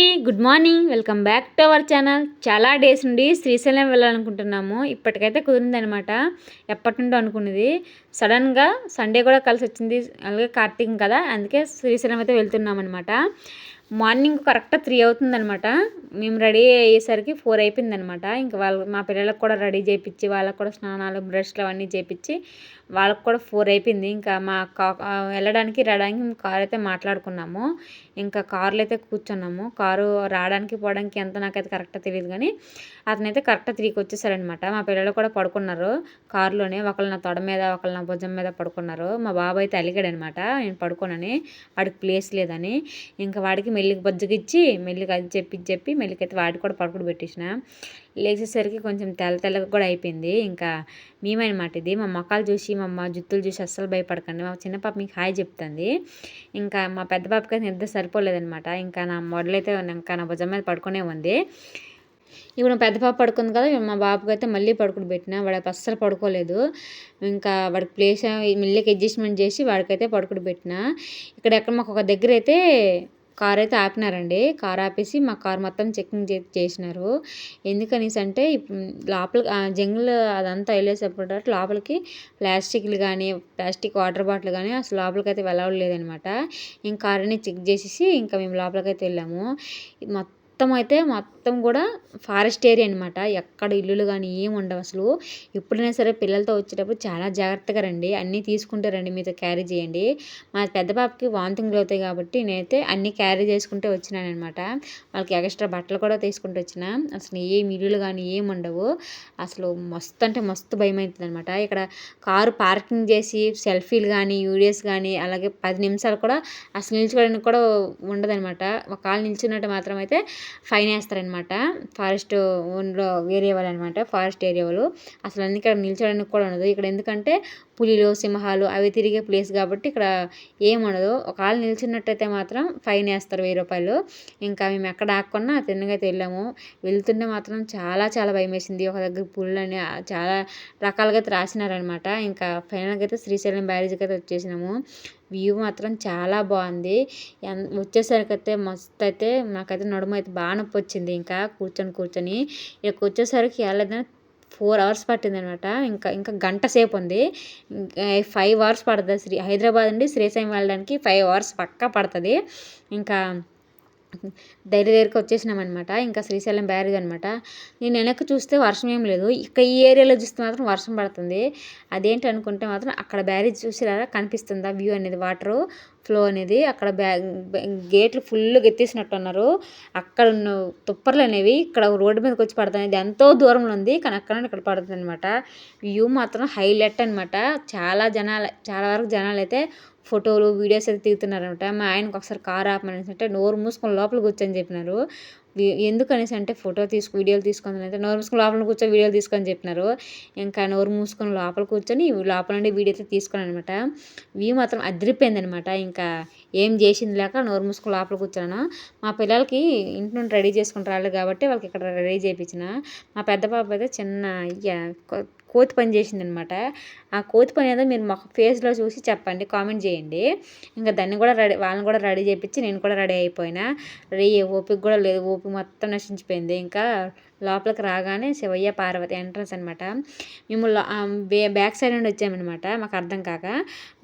అండి good morning. Welcome back to our channel. చాలా days నుండి శ్రీశైలం వెళ్ళాలనుకుంటున్నాము. ఇప్పటికైతే కుదిరిందనమాట ఎప్పటి నుండో అనుకున్నది. సడన్గా సండే కూడా కలిసి వచ్చింది. అలాగే కార్తీకం కదా అందుకే శ్రీశైలం అయితే వెళ్తున్నాం అనమాట మార్నింగ్ కరెక్ట్ త్రీ అవుతుందనమాట మేము రెడీ అయ్యేసరికి ఫోర్ అయిపోయిందనమాట ఇంకా వాళ్ళు మా పిల్లలకు కూడా రెడీ చేయించి వాళ్ళకు కూడా స్నానాలు బ్రష్లు అవన్నీ చేయించి వాళ్ళకు కూడా ఫోర్ అయిపోయింది. ఇంకా మా కా వెళ్ళడానికి రావడానికి కార్ అయితే మాట్లాడుకున్నాము. ఇంకా కార్లో అయితే కూర్చున్నాము. కారు రావడానికి పోవడానికి ఎంత నాకైతే కరెక్ట్గా తెలియదు కానీ అతనైతే కరెక్ట్గా తిరిగి వచ్చేసారనమాట మా పిల్లలు కూడా పడుకున్నారు కారులోనే. ఒకళ్ళు నా తొడ మీద ఒకళ్ళు నా భుజం మీద పడుకున్నారు. మా బాబు అయితే అలిగాడనమాట నేను పడుకోనని వాడికి ప్లేస్ లేదని. ఇంకా వాడికి మెల్లికి బొజ్జగిచ్చి మెల్లికి అది చెప్పి చెప్పి మెల్లికైతే వాడికి కూడా పడుకుడు పెట్టేసిన లేచేసరికి కొంచెం తెల్ల తెల్లగా కూడా అయిపోయింది. ఇంకా మేమనమాట ఇది మా మొక్కలు చూసి మా అమ్మ జుత్తులు చూసి అస్సలు భయపడకండి. మా చిన్న పాప మీకు హాయ్ చెప్తుంది. ఇంకా మా పెద్ద పాపకి నిద్ర సరిపోలేదనమాట ఇంకా నా మొడలైతే ఇంకా నా భుజం మీద పడుకునే ఉంది. ఇప్పుడు పెద్ద పాప పడుకుంది కదా మా బాబుకి అయితే మళ్ళీ పడుకుని పెట్టిన వాడికి అస్సలు పడుకోలేదు. ఇంకా వాడికి ప్లేస్ మళ్ళీకి అడ్జస్ట్మెంట్ చేసి వాడికైతే పడుకుని పెట్టిన. ఇక్కడ ఎక్కడ మాకు ఒక దగ్గర అయితే కార్ అయితే ఆపినారండి. కార్ ఆపేసి మా కార్ మొత్తం చెకింగ్ చేసినారు. ఎందుకనేసి అంటే లోపల జంగుల్ అదంతా వెళ్ళేసేప్పుడు లోపలికి ప్లాస్టిక్లు కానీ ప్లాస్టిక్ వాటర్ బాటిల్ కానీ అసలు లోపలికి అయితే వెళ్ళలేదనమాట ఇంకా కార్ని చెక్ చేసేసి ఇంకా మేము లోపలికైతే వెళ్ళాము. మొత్తం మొత్తం అయితే మొత్తం కూడా ఫారెస్ట్ ఏరియా అనమాట ఎక్కడ ఇల్లులు కానీ ఏమి ఉండవు అసలు. ఎప్పుడైనా సరే పిల్లలతో వచ్చేటప్పుడు చాలా జాగ్రత్తగా రండి. అన్నీ తీసుకుంటారండి మీతో క్యారీ చేయండి. మా పెద్ద పాపకి వాంతింగ్లు అవుతాయి కాబట్టి నేనైతే అన్నీ క్యారీ చేసుకుంటే వచ్చినానమాట వాళ్ళకి ఎక్స్ట్రా బట్టలు కూడా తీసుకుంటూ వచ్చిన. అసలు ఏమి ఇల్లులు కానీ ఏమి ఉండవు. అసలు మస్తు అంటే మస్తు భయం అవుతుంది అనమాట ఇక్కడ కారు పార్కింగ్ చేసి సెల్ఫీలు కానీ వీడియోస్ కానీ అలాగే పది నిమిషాలు కూడా అసలు నిల్చుకోవడానికి కూడా ఉండదనమాట ఒక కాలు నిల్చున్నట్టు మాత్రం అయితే ఫైన్ వేస్తారనమాట ఫారెస్ట్ ఓన్లో ఏరియా వాళ్ళు అనమాట ఫారెస్ట్ ఏరియా వాళ్ళు. అసలు అన్ని ఇక్కడ నిల్చోడానికి కూడా ఉండదు. ఇక్కడ ఎందుకంటే పులిలు సింహాలు అవి తిరిగే ప్లేస్ కాబట్టి ఇక్కడ ఏముండదు ఒకవేళ నిల్చున్నట్టయితే మాత్రం ఫైన్ వేస్తారు వెయ్యి రూపాయలు. ఇంకా మేము ఎక్కడ ఆకున్నా తిన్నగా అయితే వెళ్ళాము. వెళ్తుంటే మాత్రం చాలా చాలా భయం వేసింది. ఒక దగ్గర పుల్లని చాలా రకాలుగా అయితే రాసినారనమాట ఇంకా ఫైనల్గా అయితే శ్రీశైలం బ్యారేజ్కి అయితే వచ్చేసినాము. వ్యూ మాత్రం చాలా బాగుంది. వచ్చేసరికి అయితే మస్తు అయితే నాకైతే నడుము అయితే బాగా నొప్పి వచ్చింది ఇంకా కూర్చొని కూర్చొని. ఇక వచ్చేసరికి వెళ్ళలేదని ఫోర్ అవర్స్ పట్టింది అనమాట ఇంకా ఇంకా గంట సేపు ఉంది. ఫైవ్ అవర్స్ పడుతుంది. శ్రీ హైదరాబాద్ నుండి శ్రీశైలం వెళ్ళడానికి ఫైవ్ అవర్స్ పక్కా పడుతుంది. ఇంకా దగ్గర దగ్గరికి వచ్చేసినామన్నమాట. ఇంకా శ్రీశైలం బ్యారేజ్ అనమాట నేను వెనక్కి చూస్తే వర్షం ఏం లేదు. ఇక ఈ ఏరియాలో చూస్తే మాత్రం వర్షం పడుతుంది. అదేంటి అనుకుంటే మాత్రం అక్కడ బ్యారేజ్ చూసిరా కనిపిస్తుందా వ్యూ అనేది వాటరు. ఫ్లో అనేది అక్కడ బ్యాగ్ గేట్లు ఫుల్గా ఎత్తేసినట్టు ఉన్నారు అక్కడ ఉన్న తుప్పర్లు అనేవి ఇక్కడ రోడ్డు మీదకి వచ్చి పడుతుంది ఇది ఎంతో దూరంలో ఉంది కానీ అక్కడ ఇక్కడ పడుతుంది అనమాట వ్యూ మాత్రం హైలైట్ అనమాట చాలా జనాలు చాలా వరకు జనాలు అయితే ఫోటోలు వీడియోస్ అయితే తీస్తున్నారనమాట మా ఆయనకు ఒకసారి కారు ఆపమని అంటే నోరు మూసుకొని లోపలికి వచ్చని చెప్పినారు. ఎందుకనేసి అంటే ఫోటో తీసుకు వీడియోలు తీసుకొని అయితే నోరు మూసుకొని లోపల కూర్చొని వీడియోలు తీసుకొని చెప్పినారు. ఇంకా నోరు మూసుకొని లోపల కూర్చొని లోపల నుండి వీడియో అయితే తీసుకున్నాను అనమాట వ్యూ మాత్రం అదిరిపోయింది అనమాట ఇంకా ఏం చేసింది లేక నోరు మూసుకుని లోపల కూర్చున్నాను? మా పిల్లలకి ఇంటి నుండి రెడీ రాలేదు కాబట్టి వాళ్ళకి ఇక్కడ రెడీ చేయించిన మా పెద్ద పాప అయితే చిన్న కోతి పని చేసింది అనమాట ఆ కోతి పని ఏదో మీరు మా ఫేస్లో చూసి చెప్పండి కామెంట్ చేయండి. ఇంకా దాన్ని కూడా రెడీ వాళ్ళని కూడా రెడీ చేయించి నేను కూడా రెడీ అయిపోయినా. రెడీ ఓపిక కూడా లేదు ఓపిక మొత్తం నశించిపోయింది. ఇంకా లోపలికి రాగానే శివయ్య పార్వతి ఎంట్రన్స్ అనమాట మేము బ్యాక్ సైడ్ నుండి వచ్చామన్నమాట మాకు అర్థం కాక.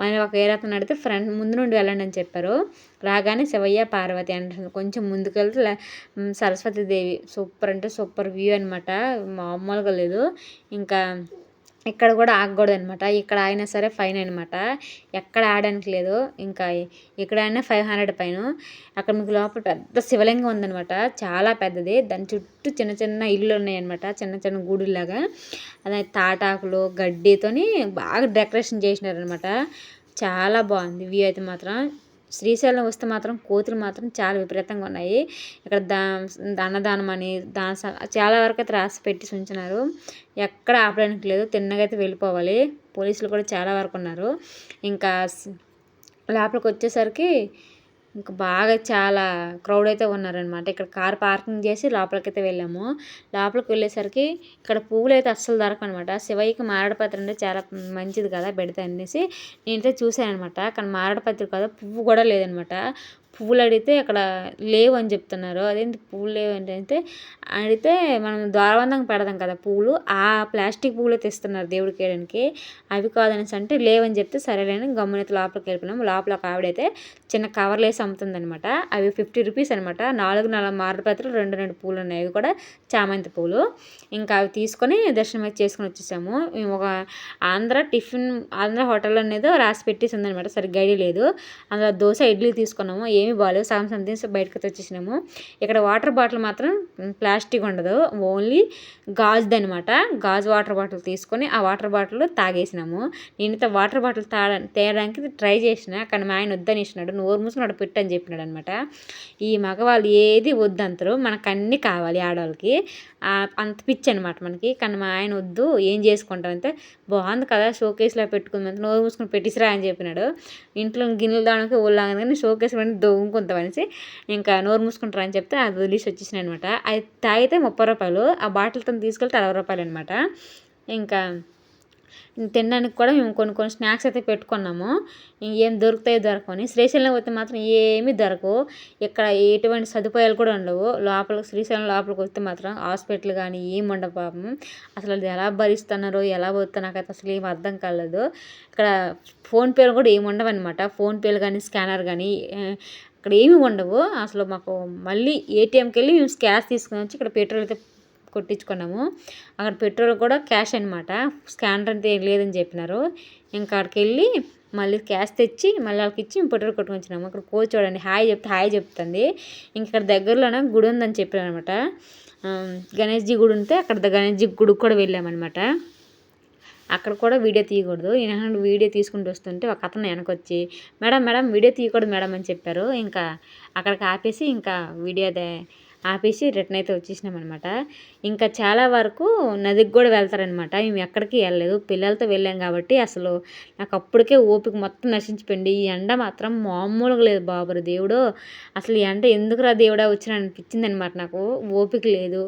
మనం ఒక ఏరతను అడిగితే ఫ్రంట్ ముందు నుండి వెళ్ళండి అని చెప్పారు. రాగానే శివయ్య పార్వతి ఎంట్రన్స్ కొంచెం ముందుకు వెళ్తే సరస్వతీదేవి సూపర్ అంటే సూపర్ వ్యూ అనమాట మామూలుగా లేదు. ఇంకా ఇక్కడ కూడా ఆగకూడదు అనమాట ఇక్కడ అయినా సరే ఫైన్ అనమాట ఎక్కడ ఆడడానికి లేదు. ఇంకా ఇక్కడ అయినా ఫైవ్ హండ్రెడ్ పైన అక్కడ మీకు లోపల పెద్ద శివలింగం ఉందనమాట చాలా పెద్దది. దాని చుట్టూ చిన్న చిన్న ఇల్లు ఉన్నాయన్నమాట. చిన్న చిన్న గుడిలాగా అదే తాటాకులు గడ్డితోని బాగా డెకరేషన్ చేసినారనమాట చాలా బాగుంది. వ్యూ అయితే మాత్రం శ్రీశైలం వస్తే మాత్రం కోతులు మాత్రం చాలా విపరీతంగా ఉన్నాయి. ఇక్కడ దా అన్నదానం అని దా చాలా వరకు అయితే రాసి పెట్టి ఉంచినారు. ఎక్కడ ఆపడానికి లేదు తిన్నగైతే వెళ్ళిపోవాలి. పోలీసులు కూడా చాలా వరకు ఉన్నారు. ఇంకా లోపలికి వచ్చేసరికి ఇంకా బాగా చాలా క్రౌడ్ అయితే ఉన్నారనమాట ఇక్కడ కార్ పార్కింగ్ చేసి లోపలికైతే వెళ్ళాము. లోపలికి వెళ్ళేసరికి ఇక్కడ పువ్వులు అయితే అస్సలు దొరకనమాట శివయ్యకి మారడపత్రి అంటే చాలా మంచిది కదా పెడితే అనేసి నేనైతే చూశాను అనమాట కానీ మారడపత్రి కదా పువ్వు కూడా లేదనమాట పువ్వులు అడిగితే అక్కడ లేవు అని చెప్తున్నారు. అదేంటి పువ్వులు లేవు అంటే అడిగితే మనం ద్వారబంధంగా పెడదాం కదా పువ్వులు ఆ ప్లాస్టిక్ పువ్వులు తెస్తున్నారు దేవుడికి వేయడానికి. అవి కాదనేసి అంటే లేవని చెప్తే సరేలేని గమ్మునైతే లోపలికి వెళ్ళిపోయినాం. లోపల ఒక ఆవిడైతే చిన్న కవర్లు వేసి అమ్ముతుందనమాట అవి ఫిఫ్టీ రూపీస్ అనమాట నాలుగు నాలుగు మారపత్రులు రెండు రెండు పూలు ఉన్నాయి. అవి కూడా చామంతి పూలు ఇంకా అవి తీసుకొని దర్శనం అయితే చేసుకొని వచ్చేసాము. మేము ఒక ఆంధ్ర టిఫిన్ ఆంధ్ర హోటల్ అనేది రాసి పెట్టేసి ఉందనమాట సరిగ్గా ఐడియా లేదు. అందులో దోశ ఇడ్లీ తీసుకున్నాము. ఏమి బాగాలేవు. సగం సంథింగ్స్ బయటకు వచ్చేసినాము. ఇక్కడ వాటర్ బాటిల్ మాత్రం ప్లాస్టిక్ ఉండదు. ఓన్లీ గాజుది అనమాట గాజు వాటర్ బాటిల్ తీసుకొని ఆ వాటర్ బాటిల్ తాగేసినాము. నేనైతే వాటర్ బాటిల్ తాడ తేయడానికి ట్రై చేసిన కానీ మా ఆయన వద్దని ఇచ్చినాడు నోరు మూసుకున్నాడు పెట్టని చెప్పినాడు అనమాట ఈ మగవాళ్ళు ఏది వద్దంతరు మనకు అన్నీ కావాలి ఆడవాళ్ళకి. అంత పిచ్చి అనమాట మనకి. కానీ మా ఆయన వద్దు. ఏం చేసుకుంటామంటే బాగుంది కదా షోకేస్లో పెట్టుకుంది నోరు మూసుకుని పెట్టిసిరా అని చెప్పినాడు. ఇంట్లో గిన్నెలు దానికి ఊళ్ళగా కానీ షోకేస్ దో దొంగుకుంటాం అనేసి ఇంకా నోరు మూసుకుంటారా అని చెప్తే అది వదిలేసి వచ్చేసినాయి అనమాట అది తాగితే ముప్పై రూపాయలు ఆ బాటిల్తో తీసుకెళ్తే అరవై రూపాయలు అనమాట ఇంకా తినడానికి కూడా మేము కొన్ని కొన్ని స్నాక్స్ అయితే పెట్టుకున్నాము. ఏం దొరుకుతాయో దొరకని శ్రీశైలం పోతే మాత్రం ఏమీ దొరకవు. ఇక్కడ ఎటువంటి సదుపాయాలు కూడా ఉండవు. లోపల శ్రీశైలం లోపలికి వస్తే మాత్రం హాస్పిటల్ కానీ ఏం ఉండవు పాపం. అసలు అది ఎలా భరిస్తున్నారో ఎలా పోతుందో నాకైతే అసలు ఏం అర్థం కాలేదు. ఇక్కడ ఫోన్పేలు కూడా ఏమి ఉండవు అనమాట ఫోన్పేలు కానీ స్కానర్ కానీ అక్కడ ఏమి ఉండవు. అసలు మాకు మళ్ళీ ఏటీఎంకి వెళ్ళి మేము క్యాష్ తీసుకొని వచ్చి ఇక్కడ పెట్రోల్ అయితే కొట్టించుకున్నాము. అక్కడ పెట్రోల్ కూడా క్యాష్ అనమాట స్కానర్ అంతే లేదని చెప్పినారు. ఇంకా అక్కడికి వెళ్ళి మళ్ళీ క్యాష్ తెచ్చి మళ్ళీ వాళ్ళకి ఇచ్చి పెట్రోల్ కొట్టుకొని వచ్చినాము అక్కడ కోచ్ చూడండి. హాయ్ చెప్తే హాయ్ చెప్తుంది. ఇంక ఇక్కడ దగ్గరలోనే గుడి ఉందని చెప్పారు అనమాట గణేష్జీ గుడి ఉంటే అక్కడ గణేష్జీ గుడికి కూడా వెళ్ళామన్నమాట అక్కడ కూడా వీడియో తీయకూడదు. నేను వీడియో తీసుకుంటూ వస్తుంటే ఒక అతను వెనకొచ్చి మేడం మేడం వీడియో తీయకూడదు మేడం అని చెప్పారు. ఇంకా అక్కడికి ఆపేసి ఇంకా వీడియో ఆపేసి రిటర్న్ అయితే వచ్చేసినాం అనమాట ఇంకా చాలా వరకు నదికి కూడా వెళ్తారనమాట మేము ఎక్కడికి వెళ్ళలేదు. పిల్లలతో వెళ్ళాం కాబట్టి అసలు నాకు అప్పటికే ఓపిక మొత్తం నశించిపోయింది. ఈ ఎండ మాత్రం మామూలుగా లేదు బాబురు దేవుడు. అసలు ఈ ఎండ ఎందుకురా దేవుడా వచ్చిన అనిపించింది అనమాట నాకు. ఓపిక లేదు.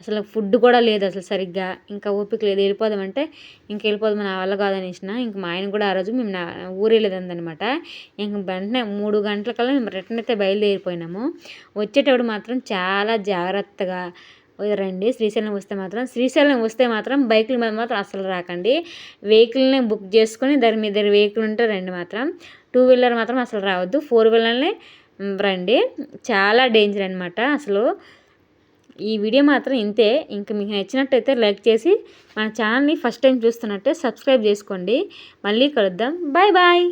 అసలు ఫుడ్ కూడా లేదు అసలు సరిగ్గా. ఇంకా ఓపిక లేదు. వెళ్ళిపోదామంటే ఇంక వెళ్ళిపోదాం నా వల్ల కాదనేసిన. ఇంక మా ఆయన కూడా ఆ రోజు మేము నా ఊరేలేదనమాట ఇంక వెంటనే మూడు గంటలకల్లా మేము రిటర్న్ అయితే బయలుదేరిపోయినాము. వచ్చేటప్పుడు మాత్రం చాలా జాగ్రత్తగా రండి శ్రీశైలం వస్తే మాత్రం శ్రీశైలం వస్తే మాత్రం బైకుల మీద మాత్రం అసలు రాకండి. వెహికల్ని బుక్ చేసుకొని దాని మీద వెహికల్ ఉంటే రండి మాత్రం. టూ వీలర్ మాత్రం అసలు రావద్దు. ఫోర్ వీలర్నే రండి. చాలా డేంజర్ అనమాట అసలు. ఈ వీడియో మాత్రం ఇంతే. ఇంకా మీకు నచ్చినట్టయితే లైక్ చేసి మన ఛానల్ని ఫస్ట్ టైం చూస్తున్నట్టే సబ్స్క్రైబ్ చేసుకోండి. మళ్ళీ కలుద్దాం. Bye bye.